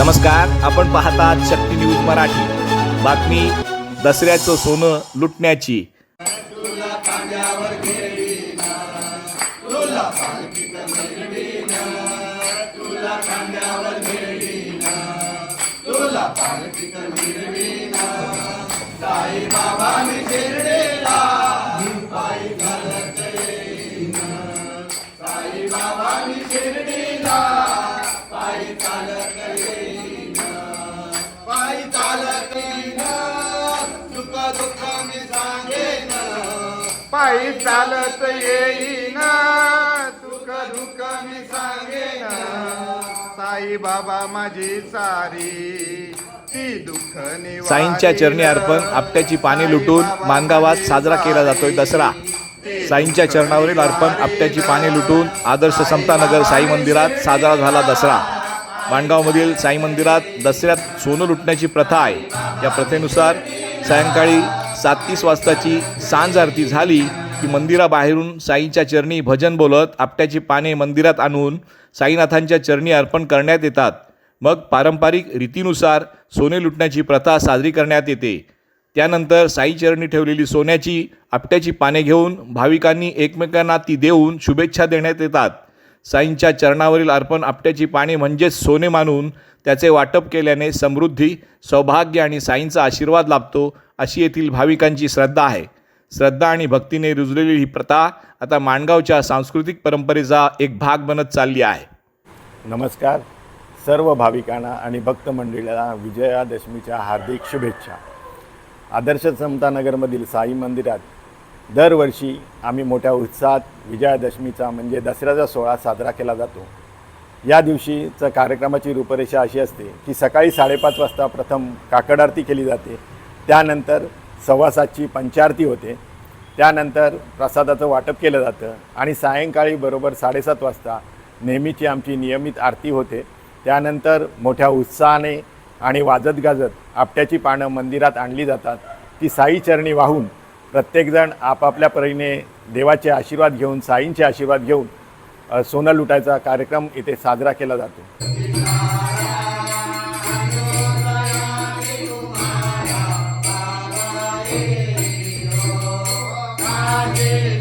नमस्कार आपण पाहतात शक्ती न्यूज मराठी. बातमी दसऱ्याचं सोनं लुटण्याची. पायी पायी चालत येईन. दुःख दुःख मी सांगेन. साई बाबा माझी सारी. साईंच्या चरणी अर्पण आपट्याची पाने लुटून मानगावात साजरा केला जातोय दसरा. साईंच्या चरणावरील अर्पण आपट्याची पाने लुटून आदर्श समतानगर साई मंदिरात साजरा झाला दसरा. माणगावमधील साई मंदिरात दसऱ्यात सोनं लुटण्याची प्रथा आहे. या प्रथेनुसार सायंकाळी सात तीस वाजताची सांज आरती झाली की मंदिराबाहेरून साईंच्या चरणी भजन बोलत आपट्याची पाने मंदिरात आणून साईनाथांच्या चरणी अर्पण करण्यात येतात. मग पारंपरिक रीतीनुसार सोने लुटण्याची प्रथा साजरी करण्यात येते. त्यानंतर साईचरणी ठेवलेली सोन्याची आपट्याची पाने घेऊन भाविकांनी एकमेकांना ती देऊन शुभेच्छा देण्यात येतात. साईंच्या चरणावरील अर्पण आपट्याची पाने म्हणजेच सोने मानून त्याचे वाटप केल्याने समृद्धी सौभाग्य आणि साईंचा आशीर्वाद लाभतो अशी येथील भाविकांची श्रद्धा आहे. श्रद्धा आणि भक्तीने रुजलेली ही प्रथा आता माणगावच्या सांस्कृतिक परंपरेचा एक भाग बनत चालली आहे. नमस्कार. सर्व भाविकांना आणि भक्त मंडळीला विजयादशमीच्या हार्दिक शुभेच्छा. आदर्श समतानगरमधील साई मंदिरात दरवर्षी आम्ही मोठ्या उत्साहात विजयादशमीचा म्हणजे दसऱ्याचा सोहळा साजरा केला जातो. या दिवशीचं कार्यक्रमाची रूपरेषा अशी असते की सकाळी साडेपाच वाजता प्रथम काकड आरती केली जाते. त्यानंतर सव्वा सातची पंचारती होते. त्यानंतर प्रसादाचं वाटप केलं जातं आणि सायंकाळी बरोबर साडेसात वाजता नेहमीची आमची नियमित आरती होते. त्यानंतर मोठ्या उत्साहाने आणि वाजत गाजत आपट्याची पानं मंदिरात आणली जातात. ती साई चरणी वाहून प्रत्येकजण आपापल्या परीने देवाचे आशीर्वाद घेऊन साईंचे आशीर्वाद घेऊन सोनं लुटायचा कार्यक्रम इथे साजरा केला जातो Yeah.